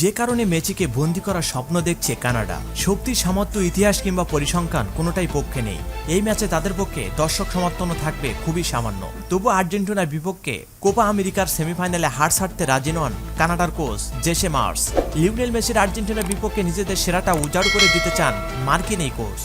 যে কারণে মেচিকে বন্দি করার স্বপ্ন দেখছে কানাডা। শক্তির সামর্থ্য, ইতিহাস কিংবা পরিসংখ্যান কোনোটাই পক্ষে নেই। এই ম্যাচে তাদের পক্ষে দর্শক সমর্থনও থাকবে খুবই সামান্য। তবু আর্জেন্টিনার বিপক্ষে কোপা আমেরিকার সেমিফাইনালে হার ছাড়তে রাজি নন কানাডার কোচ জেসে মার্স। লিউনেল মেসির আর্জেন্টিনার বিপক্ষে নিজেদের সেরাটা উজাড় করে দিতে চান মার্কিন এই কোচ।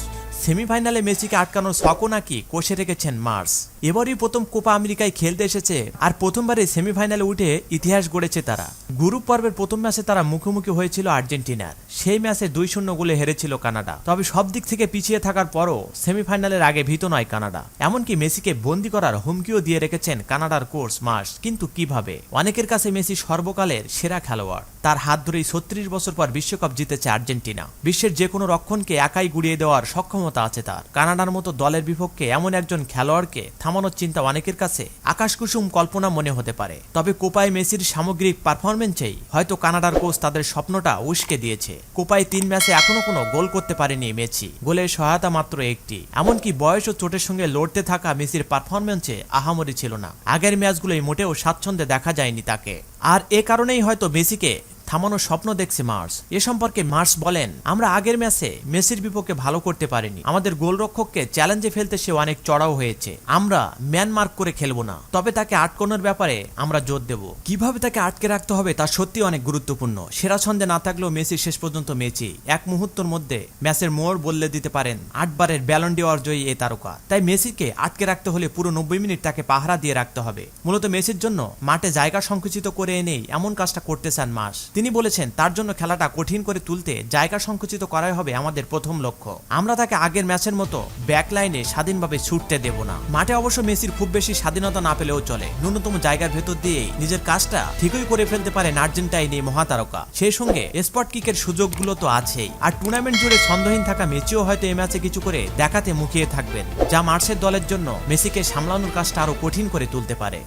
সেমিফাইনালে মেসিকে আটকানোর শখও নাকি কষে রেখেছেন মার্স। এবারই প্রথম কোপা আমেরিকায় খেলতে এসেছে আর প্রথমবারে সেমিফাইনালে উঠে ইতিহাস গড়েছে তারা। গ্রুপ পর্বের প্রথম ম্যাচে তারা মুখোমুখি হয়েছিল আর্জেন্টিনার। সেই ম্যাচে দুই শূন্য গোলে হেরেছিল কানাডা। তবে সব দিক থেকে পিছিয়ে থাকার পরও সেমিফাইনালের আগে ভীত নয় কানাডা। এমনকি মেসিকে বন্দি করার হুমকিও দিয়ে রেখেছেন কানাডার কোর্স মার্স। কিন্তু কীভাবে? অনেকের কাছে মেসি সর্বকালের সেরা খেলোয়াড়। তার হাত ধরেই ছত্রিশ বছর পর বিশ্বকাপ জিতেছে আর্জেন্টিনা। বিশ্বের যে কোনো রক্ষণকে একাই গুড়িয়ে দেওয়ার সক্ষমতা আছে তার। কানাডার মতো দলের বিপক্ষে এমন একজন খেলোয়াড়কে থামানোর চিন্তা অনেকের কাছে আকাশকুসুম কল্পনা মনে হতে পারে। তবে কোপায় মেসির সামগ্রিক পারফরমেন্সেই হয়তো কানাডার কোচ তাদের স্বপ্নটা উস্কে দিয়েছে। কোপায় তিন ম্যাচে এখনও কোনো গোল করতে পারেনি মেসি। গোলের সহায়তা মাত্র একটি। এমনকি বয়স ও চোটের সঙ্গে লড়তে থাকা মেসির পারফরমেন্সে আহামরি ছিল না। আগের ম্যাচগুলোই মোটেও স্বাচ্ছন্দ্যে দেখা যায়নি তাকে। আর এ কারণেই হয়তো মেসিকে থামানোর স্বপ্ন দেখছে মার্স। এ সম্পর্কে মার্স বলেন, আমরা আগের ম্যাচে মেসির বিপক্ষে ভালো করতে পারিনি। আমাদের গোলরক্ষককে চ্যালেঞ্জে ফেলতে সে অনেক চড়াও হয়েছে। আমরা ম্যান মার্ক করে খেলব না। তবে তাকে আটকানোর ব্যাপারে আমরা জোর দেব। কীভাবে তাকে আটকে রাখতে হবে তা সত্যি অনেক গুরুত্বপূর্ণ। সেরা ছন্দে না থাকলেও মেসি শেষ পর্যন্ত মেচি এক মুহূর্তের মধ্যে ম্যাচের মোড় বললে দিতে পারেন আটবারের ব্যালন্ডি জয়ী এ তারকা। তাই মেসিকে আটকে রাখতে হলে পুরো নব্বই মিনিট তাকে পাহারা দিয়ে রাখতে হবে। মূলত মেসির জন্য মাঠে জায়গা সংকুচিত করে এনেই এমন কাজটা করতে চান মাস তিনি বলেছেন, তার জন্য খেলাটা কঠিন করে তুলতে জায়গা সংকুচিত করাই হবে আমাদের প্রথম লক্ষ্য। আমরা তাকে আগের ম্যাচের মতো ব্যাক লাইনে স্বাধীনভাবে ছুটতে দেব না। মাঠে অবশ্য মেসির খুব বেশি স্বাধীনতা না পেলেও চলে। ন্যূনতম জায়গার ভেতর দিয়েই নিজের কাজটা ঠিকই করে ফেলতে পারেন আর্জেন্টাইন এই মহাতারকা। সেই সঙ্গে স্পট কিকের সুযোগগুলো তো আছেই। আর টুর্নামেন্ট জুড়ে ছন্দহীন থাকা মেসিও হয়তো এই ম্যাচে কিছু করে দেখাতে মুখিয়ে থাকবেন, যা মার্সের দলের জন্য মেসিকে সামলানোর কাজটা আরও কঠিন করে তুলতে পারে।